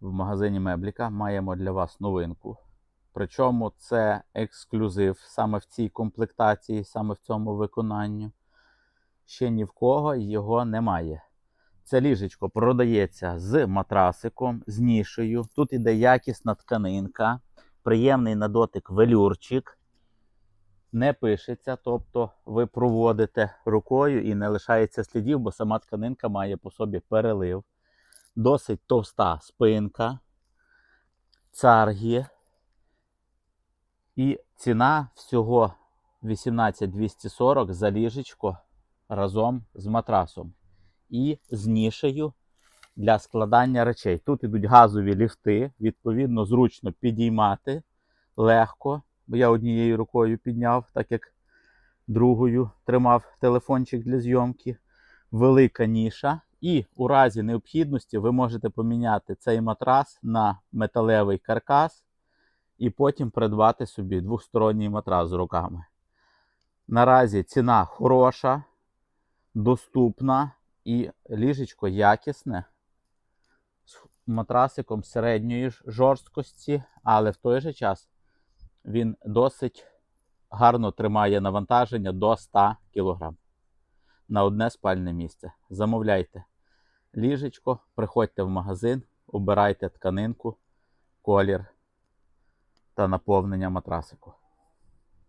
в магазині Мебліка маємо для вас новинку. Причому це ексклюзив саме в цій комплектації, саме в цьому виконанні. Ще ні в кого його немає. Це ліжечко продається з матрасиком, з нішею. Тут іде якісна тканинка, приємний на дотик велюрчик. Не пишеться, тобто ви проводите рукою і не лишається слідів, бо сама тканинка має по собі перелив. Досить товста спинка, царгі. І ціна всього 18240 за ліжечко разом з матрасом і з нішею для складання речей. Тут ідуть газові ліфти, відповідно, зручно підіймати легко, бо я однією рукою підняв, так як другою тримав телефончик для зйомки. Велика ніша. І у разі необхідності ви можете поміняти цей матрас на металевий каркас і потім придбати собі двосторонній матрас з руками. Наразі ціна хороша, доступна і ліжечко якісне з матрасиком середньої жорсткості, але в той же час він досить гарно тримає навантаження до 100 кг на одне спальне місце. Замовляйте ліжечко, приходьте в магазин, обирайте тканинку, колір та наповнення матрасику.